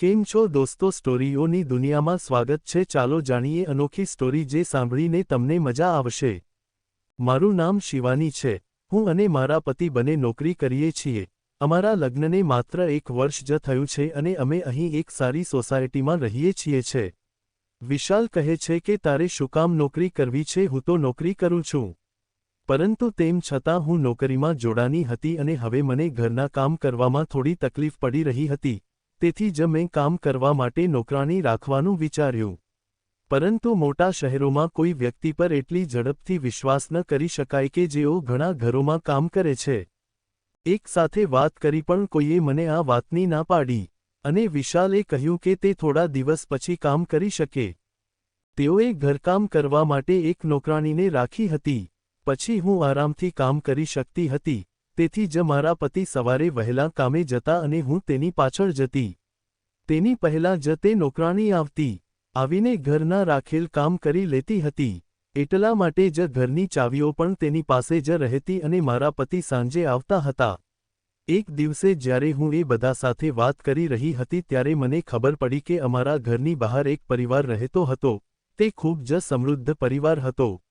કેમ છો દોસ્તો? સ્ટોરીઓની દુનિયામાં સ્વાગત છે. ચાલો જાણીએ અનોખી સ્ટોરી જે સાંભળીને તમને મજા આવશે. મારું નામ શિવાની છે. હું અને મારા પતિ બંને નોકરી કરીએ છીએ. અમારા લગ્નને માત્ર એક વર્ષ જ થયું છે અને અમે અહીં એક સારી સોસાયટીમાં રહીએ છીએ છે. વિશાલ કહે છે કે, તારે શું કામ નોકરી કરવી છે? હું તો નોકરી કરું છું. પરંતુ તેમ છતાં હું નોકરીમાં જોડાની હતી અને હવે મને ઘરના કામ કરવામાં થોડી તકલીફ પડી રહી હતી. તેથી જ મેં કામ કરવા માટે નોકરાણી રાખવાનું વિચાર્યું. પરંતુ મોટા શહેરોમાં કોઈ વ્યક્તિ પર એટલી ઝડપથી વિશ્વાસ ન કરી શકાય કે જેઓ ઘણા ઘરોમાં કામ કરે છે. એક સાથે વાત કરી પણ કોઈએ મને આ વાતની ના પાડી, અને વિશાલે કહ્યું કે તે થોડા દિવસ પછી કામ કરી શકે. તેઓએ ઘરકામ કરવા માટે એક નોકરાણીને રાખી હતી, પછી હું આરામથી કામ કરી શકતી હતી. તેથી જ મારા પતિ સવારે વહેલા કામે જતા અને હું તેની પાછળ જતી. તેની પહેલા જ તે નોકરાણી આવતી, આવીને ઘરના રાખેલ કામ કરી લેતી હતી. એટલા માટે જ ઘરની ચાવીઓ પણ તેની પાસે જ રહેતી અને મારા પતિ સાંજે આવતા હતા. એક દિવસે જ્યારે હું એ બધા સાથે વાત કરી રહી હતી ત્યારે મને ખબર પડી કે અમારા ઘરની બહાર એક પરિવાર રહેતો હતો. તે ખૂબ જ સમૃદ્ધ પરિવાર હતો.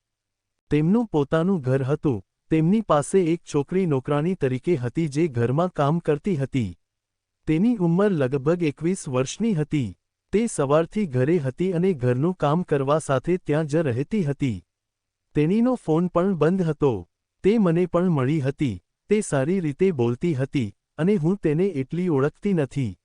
તેમનું પોતાનું ઘર હતું. તેમની પાસે એક છોકરી નોકરાણી તરીકે હતી જે ઘરમાં કામ કરતી હતી. તેની ઉંમર લગભગ એકવીસ વર્ષની હતી. તે સવારથી ઘરે હતી અને ઘરનું કામ કરવા સાથે ત્યાં જ રહેતી હતી. તેણીનો ફોન પણ બંધ હતો. તે મને પણ મળી હતી. તે સારી રીતે બોલતી હતી અને હું તેને એટલી ઓળખતી નથી.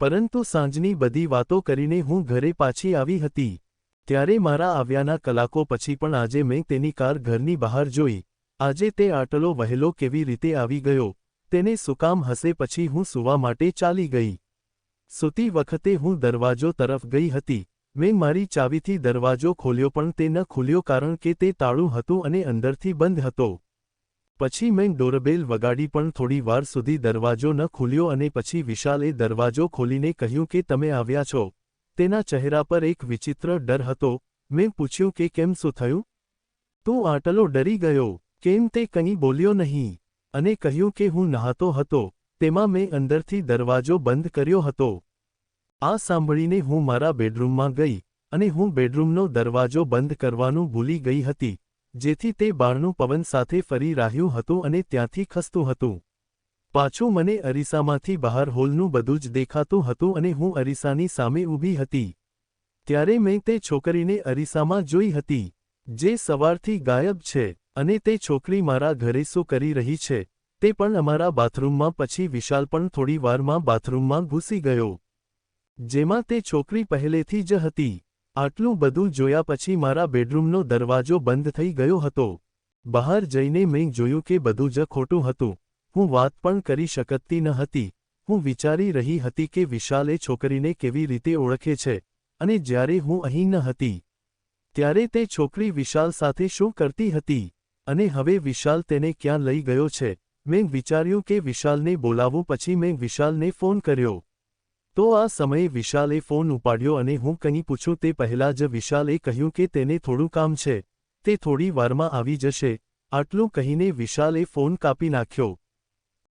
પરંતુ સાંજની બધી વાતો કરીને હું ઘરે પાછી આવી હતી. ત્યારે મારા આવ્યાના કલાકો પછી પણ આજે મેં તેની કાર ઘરની બહાર જોઈ. આજે તે આટલો વહેલો કેવી રીતે આવી ગયો? તેને સુકામ હશે પછી હું સૂવા માટે ચાલી ગઈ. સૂતી વખતે હું દરવાજો તરફ ગઈ હતી. મેં મારી ચાવીથી દરવાજો ખોલ્યો પણ તે ન ખુલ્યો કારણ કે તે તાળું હતું અને અંદરથી બંધ હતો. પછી મેં ડોરબેલ વગાડી પણ થોડી વાર સુધી દરવાજો ન ખુલ્યો અને પછી વિશાલે દરવાજો ખોલીને કહ્યું કે તમે આવ્યા છો. તેના ચહેરા પર એક વિચિત્ર ડર હતો. મેં પૂછ્યું કે કેમ શું થયું? તું આટલો ડરી ગયો. કેમ તે કંઈ બોલ્યો નહીં? અને કહ્યું કે હું નહાતો હતો, તેમાં મેં અંદરથી દરવાજો બંધ કર્યો હતો. આ સાંભળીને હું મારા બેડરૂમમાં ગઈ અને હું બેડરૂમનો દરવાજો બંધ કરવાનું ભૂલી ગઈ હતી, જેથી તે બારણું પવન સાથે ફરી રહ્યું હતું અને ત્યાંથી ખસતું હતું. પાછું મને અરીસામાંથી બહાર હોલનું બધું જ દેખાતું હતું અને હું અરીસાની સામે ઊભી હતી. ત્યારે મેં તે છોકરીને અરીસામાં જોઈ હતી, જે સવારથી ગાયબ છે. અને તે છોકરી મારા ઘરે શું કરી રહી છે, તે પણ અમારા બાથરૂમમાં પછી વિશાલ પણ થોડી વારમાં બાથરૂમમાં ઘૂસી ગયો. જેમાં તે છોકરી પહેલેથી જ હતી. આટલું બધું જોયા પછી મારા બેડરૂમનો દરવાજો બંધ થઈ ગયો હતો. બહાર જઈને મેં જોયું કે બધું જ ખોટું હતું. હું વાત પણ કરી શકતી ન હતી. હું વિચારી રહી હતી કે વિશાલ છોકરીને કેવી રીતે ઓળખે છે, અને જ્યારે હું અહીં ન હતી. ત્યારે તે છોકરી વિશાલ સાથે શું કરતી હતી? અને હવે વિશાલ તેને ક્યાં લઈ ગયો છે? મેં વિચાર્યું કે વિશાલને બોલાવું, પછી મેં વિશાલને ફોન કર્યો. તો આ સમયે વિશાલે ફોન ઉપાડ્યો અને હું કંઈ પૂછું તે પહેલાં જ વિશાલે કહ્યું કે તેને થોડું કામ છે. તે થોડી વારમાં આવી જશે. આટલું કહીને વિશાલે ફોન કાપી નાખ્યો.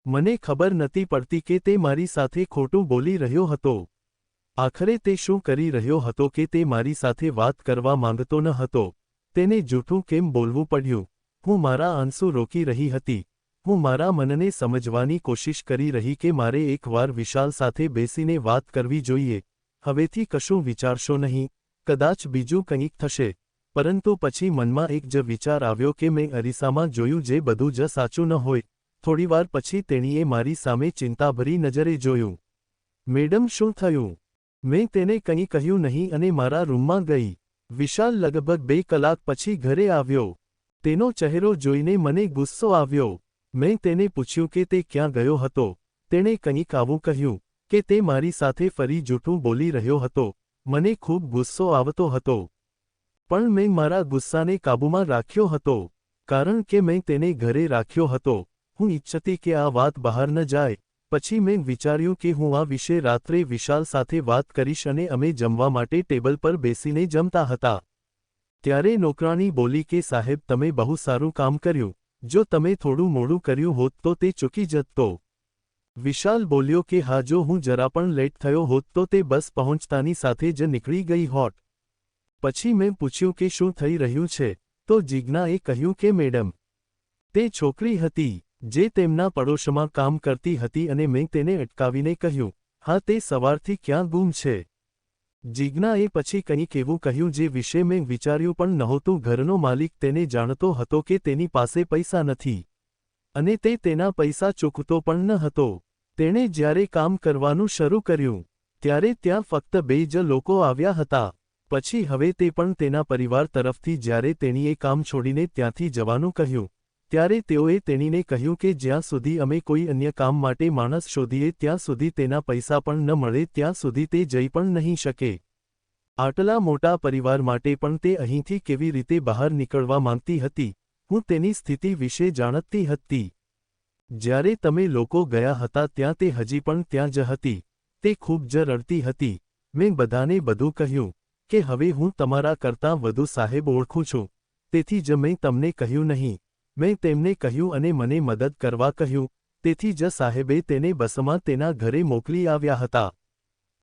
મને ખબર નથી પડતી કે તે મારી સાથે ખોટું બોલી રહ્યો હતો. આખરે તે શું કરી રહ્યો હતો કે તે મારી સાથે વાત કરવા માંગતો ન હતો. તેને જૂઠું કેમ બોલવું પડ્યું? હું મારા આંસુ રોકી રહી હતી. હું મારા મનને સમજવાની કોશિશ કરી રહી કે મારે એકવાર વિશાલ સાથે બેસીને વાત કરવી જોઈએ. હવેથી કશું વિચારશો નહીં. કદાચ બીજું કંઈક થશે. પરંતુ પછી મનમાં એક જ વિચાર આવ્યો કે મેં અરીસામાં જોયું જે બધું જ સાચું ન હોય. થોડીવાર પછી તેણીએ મારી સામે ચિંતાભરી નજરે જોયું. મેડમ, શું થયું? મેં તેને કંઈ કહ્યું નહીં અને મારા રૂમમાં ગઈ. વિશાલ લગભગ બે કલાક પછી ઘરે આવ્યો. તેનો ચહેરો જોઈને મને ગુસ્સો આવ્યો. મેં તેને પૂછ્યું કે તે ક્યાં ગયો હતો. તેણે કંઈક આવું કહ્યું કે તે મારી સાથે ફરી જૂઠું બોલી રહ્યો હતો. મને ખૂબ ગુસ્સો આવતો હતો. પણ મેં મારા ગુસ્સાને કાબૂમાં રાખ્યો હતો, કારણ કે મેં તેને ઘરે રાખ્યો હતો. હું ઈચ્છતી કે આ વાત બહાર ન જાય. પછી મેં વિચાર્યું કે હું આ વિશે રાત્રે વિશાલ સાથે વાત કરીશ અને અમે જમવા માટે ટેબલ પર બેસીને જમતા હતા. ત્યારે નોકરાણી બોલી કે, સાહેબ, તમે બહુ સારું કામ કર્યું. જો તમે થોડું મોડું કર્યું હોત તો તે ચૂકી જતો. વિશાલ બોલ્યો કે, હા, જો હું જરા પણ લેટ થયો હોત તો તે બસ પહોંચતાની સાથે જ નીકળી ગઈ હોત. પછી મેં પૂછ્યું કે, શું થઈ રહ્યું છે? તો જીજ્ઞાએ કહ્યું કે, મેડમ, તે છોકરી હતી જે તેમના પડોશમાં કામ કરતી હતી અને મેં તેને અટકાવીને કહ્યું, હા, તે સવારથી ક્યાં ગુમ છે? જીજ્ઞાએ પછી કંઈક એવું કહ્યું જે વિશે મેં વિચાર્યું પણ નહોતું. ઘરનો માલિક તેને જાણતો હતો કે તેની પાસે પૈસા નથી અને તે તેના પૈસા ચૂકતો પણ ન હતો. તેણે જ્યારે કામ કરવાનું શરૂ કર્યું, ત્યારે ત્યાં ફક્ત બે જ લોકો આવ્યા હતા. પછી હવે તે પણ તેના પરિવાર તરફથી જ્યારે તેણીએ કામ છોડીને ત્યાંથી જવાનું કહ્યું. ત્યારે તેઓએ તેણીને કહ્યું કે જ્યાં સુધી અમે કોઈ અન્ય કામ માટે માણસ શોધીએ ત્યાં સુધી તેના પૈસા પણ ન મળે, ત્યાં સુધી તે જઈ પણ નહીં શકે. આટલા મોટા પરિવાર માટે પણ તે અહીંથી કેવી રીતે બહાર નીકળવા માંગતી હતી, હું તેની સ્થિતિ વિશે જાણતી હતી. જ્યારે તમે લોકો ગયા હતા ત્યાં તે હજી પણ ત્યાં જ હતી. તે ખૂબ જ રડતી હતી. મેં બધાને બધું કહ્યું, કે હવે હું તમારા કરતાં વધુ સાહેબ ઓળખું છું. તેથી જ મેં તમને કહ્યું નહીં. મેં તેમને કહ્યું અને મને મદદ કરવા કહ્યું. તેથી જ સાહેબે તેને બસમાં તેના ઘરે મોકલી આવ્યા હતા.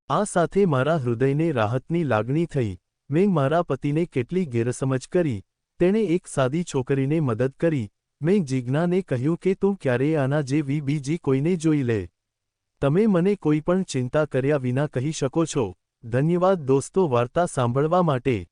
આ સાથે મારા હૃદયને રાહતની લાગણી થઈ. મેં મારા પતિને કેટલી ગેરસમજ કરી. તેણે એક સાદી છોકરીને મદદ કરી. મેં જીજ્ઞાને કહ્યું કે તું ક્યારેય આના જેવી બીજી કોઈને જોઈ લે. તમે મને કોઈ પણ ચિંતા કર્યા વિના કહી શકો છો. ધન્યવાદ દોસ્તો, વાર્તા સાંભળવા માટે.